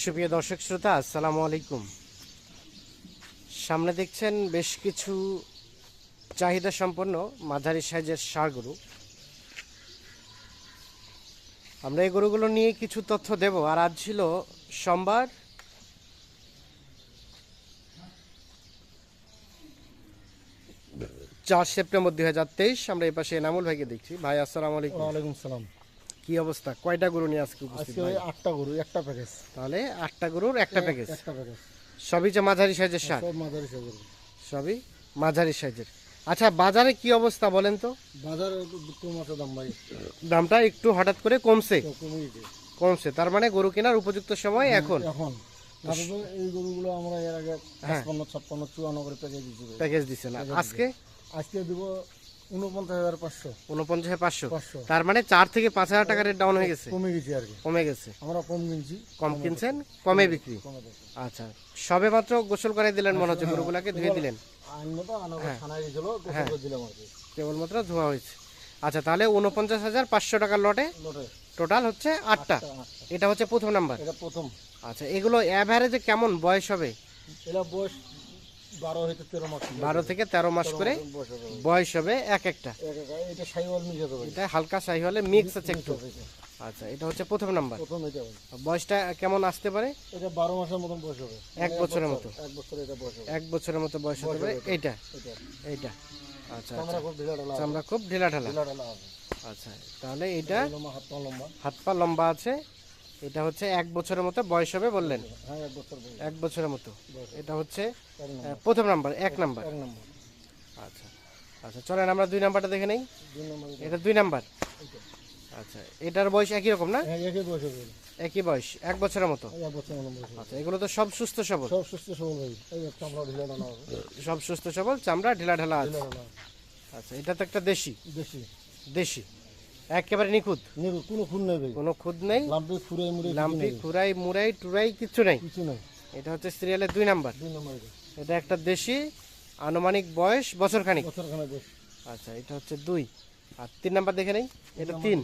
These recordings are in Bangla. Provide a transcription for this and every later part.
সুপ্রিয় দর্শক শ্রোতা, আসসালামু আলাইকুম। সামনে দেখছেন বেশ কিছু চাহিদা সম্পন্ন মাঝারি সাইজের ষাঁড় গরু। আমরা এই গরুগুলো নিয়ে কিছু তথ্য দেব। আর আজ ছিল সোমবার। চার সেপ্টেম্বর দুই হাজার তেইশ, আমরা এই পাশে এনামুল ভাইকে দেখছি। ভাই, আসসালামু আলাইকুম। ওয়ালাইকুম সালাম। কি অবস্থা? কয়টা গরু নিয়ে আজকে উপস্থিত আজকে আটটা গরু একটা প্যাকেজ। তাহলে আটটা গরুর একটা প্যাকেজ। একটা প্যাকেজ। সবই যে মাঝারি সাইজের সার সব মাঝারি সাইজের। সবই মাঝারি সাইজের। আচ্ছা বাজারে কি অবস্থা বলেন তো? বাজারে কম আছে দাম ভাই। দামটা একটু হঠাৎ করে কমছে। কমছে তার মানে গরু কেনার উপযুক্ত সময় এখন। এখন। এই গরুগুলো আমরা এর আগে হ্যাঁ। পঞ্চান্ন ছাপ্পান্ন চুয়ান্ন করে প্যাকেজ ভাই। প্যাকেজ দিছে না আজকে? আজকে দিব উনপঞ্চাশ হাজার পাঁচশো। উনপঞ্চাশ পাঁচশো। পাঁচশো। তার মানে চার থেকে পাঁচ হাজার টাকার ডাউন হয়ে গেছে? কমে গেছে আর কি। কমে গেছে। আমরা কম কিনছি কম কিনছেন কমে বিক্রি। আচ্ছা সবে মাত্র গোসল করে দিলেন মনে হচ্ছে গরুগুলাকে ধুয়ে দিলেন? হ্যাঁ। কেবলমাত্র ধোয়া হয়েছে। আচ্ছা তাহলে উনপঞ্চাশ হাজার পাঁচশো টাকার লটে টোটাল হচ্ছে আটটা। আটটা। এটা হচ্ছে প্রথম নাম্বার প্রথম। আচ্ছা এগুলো অ্যাভারেজে কেমন বয়স হবে? এটা বয়স বারো হইতে তেরো মাস বারো থেকে তেরো মাস করে বয়স হবে। এক একটা। এক এক- এটা সাইওয়াল এটা হালকা সাই হলে মিক্স আছে একটু। আচ্ছা এটা হচ্ছে প্রথম নাম্বার। প্রথম এটা বয়সটা কেমন আসতে পারে? এটা বারো মাসের মতন বয়স হবে। এক বছরের মতো। এক বছর এটা বয়স হবে। এক বছরের মতো বয়স হতে পারে। এইটা। এইটা। আচ্ছা আমরা খুব ঢিলা ঢালা চামড়া খুব ঢিলা ঢালা। আচ্ছা তাহলে লম্বা। হাত পা লম্বা আছে। এটা হচ্ছে এক বছরের মতো বয়স হবে বললেন? হ্যাঁ এক বছরের মতো। এটা হচ্ছে প্রথম নাম্বার এক নাম্বার। আচ্ছা আচ্ছা চলেন আমরা দুই নাম্বারটা দেখে নেই। দুই নম্বর। এটা। দুই নাম্বার। আচ্ছা এটার বয়স একই রকম না? হ্যাঁ একই বয়স এক বছরের মতো। আচ্ছা এগুলো তো সব সুস্থ সবল। সব সুস্থ সবল সব সুস্থ সবল চামড়া ঢিলা ঢালা আছে। আচ্ছা এটা তো একটা দেশি। দেশি। দেশি। একেবারে নিখুঁত? নিরু কোনো খুন নেই ভাই। কোনো খুদ নেই? লাম্পি মুড়ে লাম্পি খুরাই মুরাই টুরাই কিচ্ছু নেই? কিছু নেই। এটা হচ্ছে সিরিয়ালের দুই নাম্বার। দুই নম্বর এটা। একটা দেশি আনুমানিক বয়স বছর খানিক বছর খানে বয়স। আচ্ছা এটা হচ্ছে দুই। আর তিন নাম্বার দেখে নেই? এটা তিন।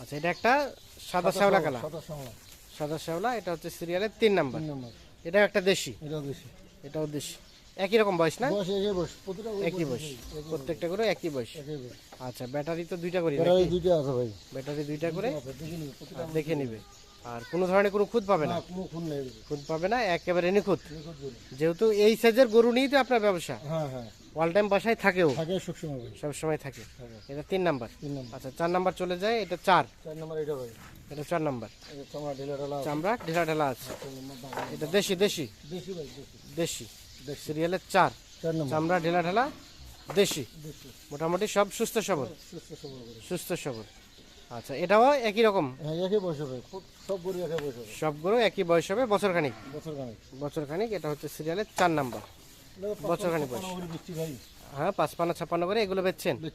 আচ্ছা এটা একটা সাদা শ্যাওলা কালা সাদা শ্যাওলা। এটা হচ্ছে সিরিয়ালের তিন নাম্বার। এটাও একটা দেশি। এটাও বেশি এটাও দেশি। একই রকম বয়স না? বয়স একই বয়স প্রতিটা একই বয়স। প্রত্যেকটা করে একই বয়স। আচ্ছা ব্যাটারি তো দুইটা করি এই দুইটা আছে ভাই। ব্যাটারি দুইটা করে? দেখে নিবি, প্রতিটা আর কোনো ধরনের কোনো খুঁত পাবে না? এদিকে। পাবে না একেবারে নিখুঁত? যেহেতু এই সাইজের গরু নিয়েই তো আপনার ব্যবসা। হ্যাঁ হ্যাঁ। অল টাইম বাসায় থাকেও। সব সময় থাকে। এটা তিন নাম্বার। তিন নম্বর। আচ্ছা চার নাম্বার চলে যায় এটা চার। এটা ভাই। এটা চার নাম্বার। চামড়া ঢিলা ঢালা আছে। এটা দেশি দেশি? দেশি ভাই দেশি। দেশি। সিরিয়ালের চার। চামড়া ঢেলা ঢেলা দেশি। মোটামুটি সব সুস্থ সবল। সুস্থ সবল আচ্ছা এটাও একই রকম? হ্যাঁ একই বয়স হবে। খুব- সব গরু একই বয়স হবে। সবগুলো একই বয়স হবে বছর খানিক। বছর খানে বছর খানিক এটা হচ্ছে সিরিয়ালের চার নাম্বার। বছর খানিক বয়স। হ্যাঁ পাঁচপান্ন ছাপ্পান্ন করে এগুলো বেচছেন?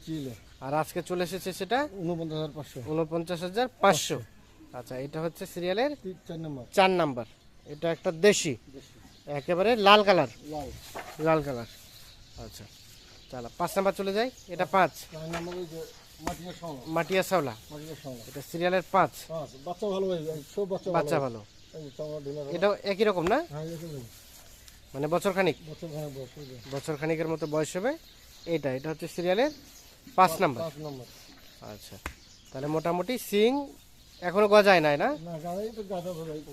আর আজকে চলে এসেছে সেটা? উনপঞ্চাশ হাজার পাঁচশো। উনপঞ্চাশ হাজার পাঁচশো। আচ্ছা এটা হচ্ছে সিরিয়ালের চার নম্বর। চার নাম্বার। এটা একটা দেশি। একেবারে লাল কালার। লাল। লাল কালার। আচ্ছা চালা পাঁচ নাম্বার চলে যাই। এটা পাঁচ। মাটিয়া সাওলা এটা সিরিয়ালের পাঁচ। বাচ্চা ভালো বাচ্চা ভালো। এটাও একই রকম না? হ্যাঁ মানে বছর খানিক। বছর খানিকের মতো বয়স হবে। এটা এটা হচ্ছে সিরিয়ালের পাঁচ নাম্বার। আচ্ছা তাহলে মোটামুটি সিং এখনও গজায় নাই না?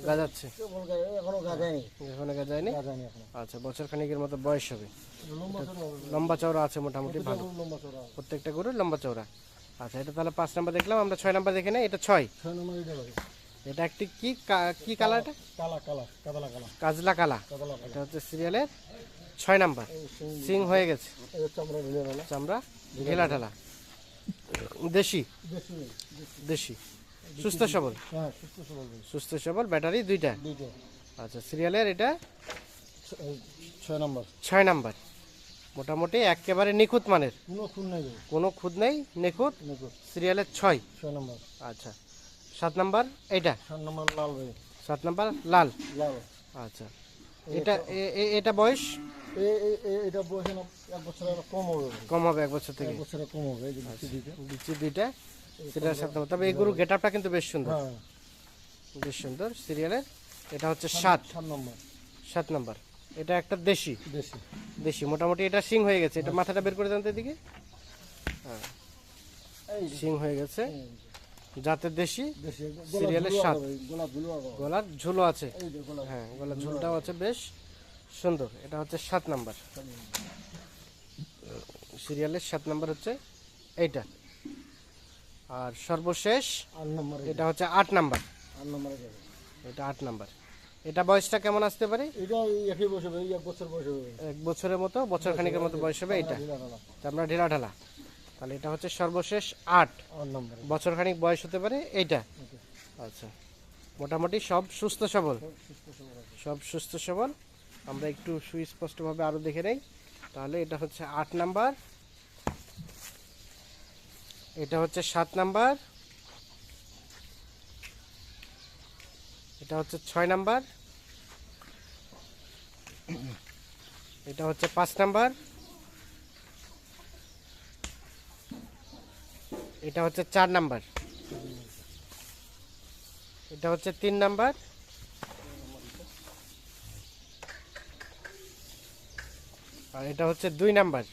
গাজাচ্ছে। এখনও এখনও গজায়নি? আচ্ছা বছর খানিকের মতো বয়স হবে। লম্বা চওড়া আছে মোটামুটি ভালো। প্রত্যেকটা গরু লম্বা চওড়া। আচ্ছা এটা তাহলে পাঁচ নাম্বার দেখলাম আমরা ছয় নাম্বার দেখে নেই এটা ছয়। এটা একটি কি কা- কি কালার এটা? কালা কালা কাজলা কালা। এটা হচ্ছে সিরিয়ালের ছয় নাম্বার। সিং হয়ে গেছে। চামড়া ঢেলা ঢালা দেশি। দেশি। সুস্থ সবল? হ্যাঁ সুস্থ সবল সুস্থ সবল ব্যাটারি দুইটা? দুইটা। আচ্ছা সিরিয়ালের এটা? ছয় নম্বর। ছয় নাম্বার। মোটামুটি একেবারে নিখুঁত মানের? কোনো খুন নেই কোনো খুদ নেই? নিখুঁত? নিখুঁত। সিরিয়ালের ছয়? ছয় নম্বর। আচ্ছা। সাত নম্বর এইটা? সাত নম্বর লাল ভাই। সাত নাম্বার লাল? লাল। আচ্ছা। এটা এটা বয়স? এটা বয়সে এক বছরের কম হবে। কম হবে এক বছর থেকে। এক বছরের কম হবে বিচি দিতে দুইটা সেটার সাথে তবে এই গরু গেট আপটা কিন্তু বেশ সুন্দর। হ্যাঁ। বেশ সুন্দর সিরিয়ালের এটা হচ্ছে সাত সাত। নম্বর। সাত নাম্বার। এটা একটা দেশি। দেশি। দেশি। মোটামুটি এটা সিং হয়ে গেছে। এটা মাথাটা বের করে দেন তো এদিকে। হ্যাঁ। সিং হয়ে গেছে। জাতের দেশি সিরিয়ালের সাত। গলার ঝুলো আছে। হ্যাঁ গলার ঝুলটাও আছে। বেশ সুন্দর। এটা হচ্ছে সাত নাম্বার। সিরিয়ালের সাত নাম্বার হচ্ছে এইটা। আর সর্বশেষ এটা হচ্ছে আট নাম্বার। এটা আট নাম্বার। এটা বয়সটা কেমন আসতে পারে? এক বছরের মতো বছর খানিকের মতো বয়স হবে এটা। আমরা ঢেলা ঢালা। তাহলে এটা হচ্ছে সর্বশেষ আট। বছর খানিক বয়স হতে পারে এইটা। আচ্ছা। মোটামুটি সব সুস্থ সবল। সব সুস্থ সবল আমরা একটু সুস্পষ্টভাবে আরও দেখে নেই। তাহলে এটা হচ্ছে আট নাম্বার। এটা হচ্ছে সাত নাম্বার। এটা হচ্ছে ছয় নাম্বার। এটা হচ্ছে পাঁচ নাম্বার। এটা হচ্ছে চার নাম্বার। এটা হচ্ছে তিন নাম্বার। আর এটা হচ্ছে দুই নাম্বার।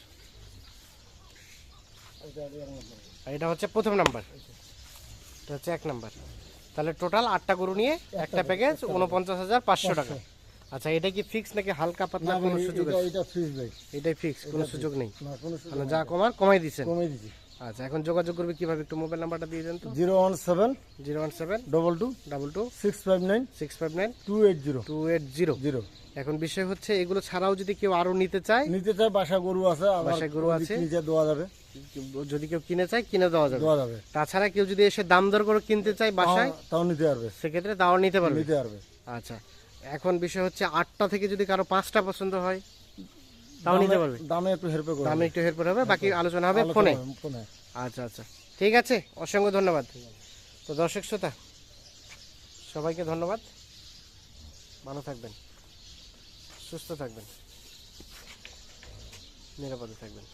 এটা আর এটা হচ্ছে প্রথম নাম্বার। এটা হচ্ছে এক নাম্বার। তাহলে টোটাল আটটা গরু নিয়ে একটা প্যাকেজ উনপঞ্চাশ হাজার পাঁচশো টাকা। আচ্ছা এটা কি ফিক্স নাকি হালকা পাতলা কোনো সুযোগ আছে? এটা ফিক্স ভাই। এটাই ফিক্স কোনো সুযোগ নেই। যা কমার কমাই দিচ্ছে কমাই দিচ্ছি। আচ্ছা এখন যোগাযোগ করবে কীভাবে? একটু মোবাইল নাম্বারটা দিয়ে দেন তো। Zero one seven zero one seven double two double two six five nine six five nine two eight zero two eight zero zero এখন বিষয় হচ্ছে এগুলো ছাড়াও যদি কেউ আরও নিতে চায়? নিতে চায় বাসা গরু আছে বাসায় গরু আছে। নিচে দেওয়া যাবে। যদি কেউ কিনে চায় কিনে দেওয়া যাবে। দেওয়া যাবে। তাছাড়া কেউ যদি এসে দাম দর করে কিনতে চায় বাসায় তাও- তাও নিতে পারবে। সেক্ষেত্রে তাও নিতে পারবে। নিতে পারবে। আচ্ছা এখন বিষয় হচ্ছে আটটা থেকে যদি কারও পাঁচটা পছন্দ হয় তাও নিতে পারবে দামে একটু হেরপে করবে। দামে একটু হেরপর হবে বাকি আলোচনা হবে ফোনে। ফোনে। আচ্ছা আচ্ছা। ঠিক আছে অসংখ্য ধন্যবাদ। তো দর্শক শ্রোতা সবাইকে ধন্যবাদ। ভালো থাকবেন সুস্থ থাকবেন নিরাপদে থাকবেন।